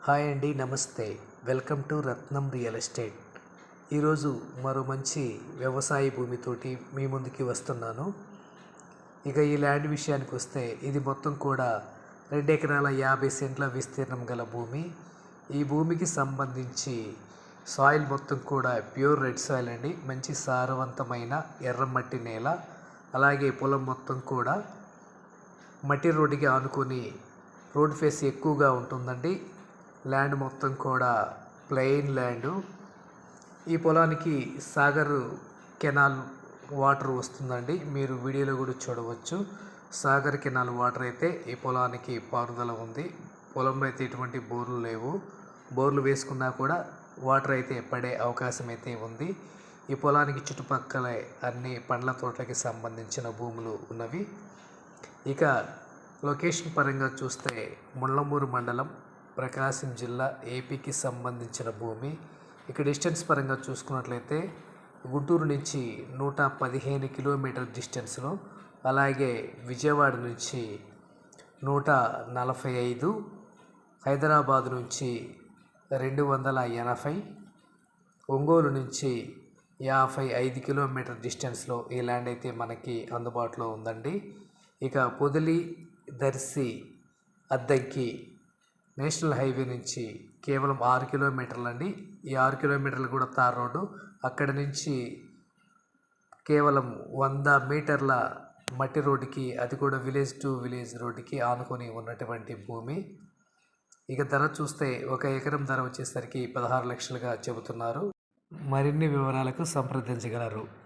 Hi అండి నమస్తే. Welcome to Ratnam real estate. ఈరోజు మరో మంచి వ్యవసాయ భూమితోటి మీ ముందుకి వస్తున్నాను. ఇక ఈ ల్యాండ్ విషయానికి వస్తే ఇది మొత్తం కూడా రెండు ఎకరాల యాభై సెంట్ల విస్తీర్ణం గల భూమి. ఈ భూమికి సంబంధించి సాయిల్ మొత్తం కూడా ప్యూర్ రెడ్ సాయిల్ అండి. మంచి సారవంతమైన ఎర్రమట్టి నేల. అలాగే పొలం మొత్తం కూడా మట్టి రోడ్డుకి ఆనుకొని రోడ్ ఫేస్ ఎక్కువగా ఉంటుందండి. ల్యాండ్ మొత్తం కూడా ప్లెయిన్ ల్యాండ్. ఈ పొలానికి సాగర్ కెనాల్ వాటర్ వస్తుందండి. మీరు వీడియోలో కూడా చూడవచ్చు. సాగర్ కెనాల్ వాటర్ అయితే ఈ పొలానికి పారుదల ఉంది. పొలంలో అయితే ఎటువంటి బోర్లు లేవు. బోర్లు వేసుకున్నా కూడా వాటర్ అయితే పడే అవకాశం అయితే ఉంది. ఈ పొలానికి చుట్టుపక్కల అన్ని పండ్ల తోటలకి సంబంధించిన భూములు ఉన్నవి. ఇక లొకేషన్ పరంగా చూస్తే ముళ్ళమూరు మండలం ప్రకాశం జిల్లా ఏపీకి సంబంధించిన భూమి. ఇక డిస్టెన్స్ పరంగా చూసుకున్నట్లయితే గుంటూరు నుంచి నూట పదిహేను కిలోమీటర్ డిస్టెన్స్లో అలాగే విజయవాడ నుంచి నూట నలభై ఐదు హైదరాబాద్ నుంచి రెండు వందల ఎనభై ఒంగోలు నుంచి యాభై ఐదు కిలోమీటర్ డిస్టెన్స్లో ఈ ల్యాండ్ అయితే మనకి అందుబాటులో ఉందండి. ఇక పొదిలి దర్శి అద్దంకి నేషనల్ హైవే నుంచి కేవలం ఆరు కిలోమీటర్లు అండి ఈ ఆరు కిలోమీటర్లు కూడా తార్ రోడ్డు. అక్కడ నుంచి కేవలం వంద మీటర్ల మట్టి రోడ్డుకి అది కూడా విలేజ్ టు విలేజ్ రోడ్డుకి ఆనుకొని ఉన్నటువంటి భూమి. ఇక ధర చూస్తే ఒక ఎకరం ధర వచ్చేసరికి పదహారు లక్షలుగా చెబుతున్నారు. మరిన్ని వివరాలకు సంప్రదించగలరు.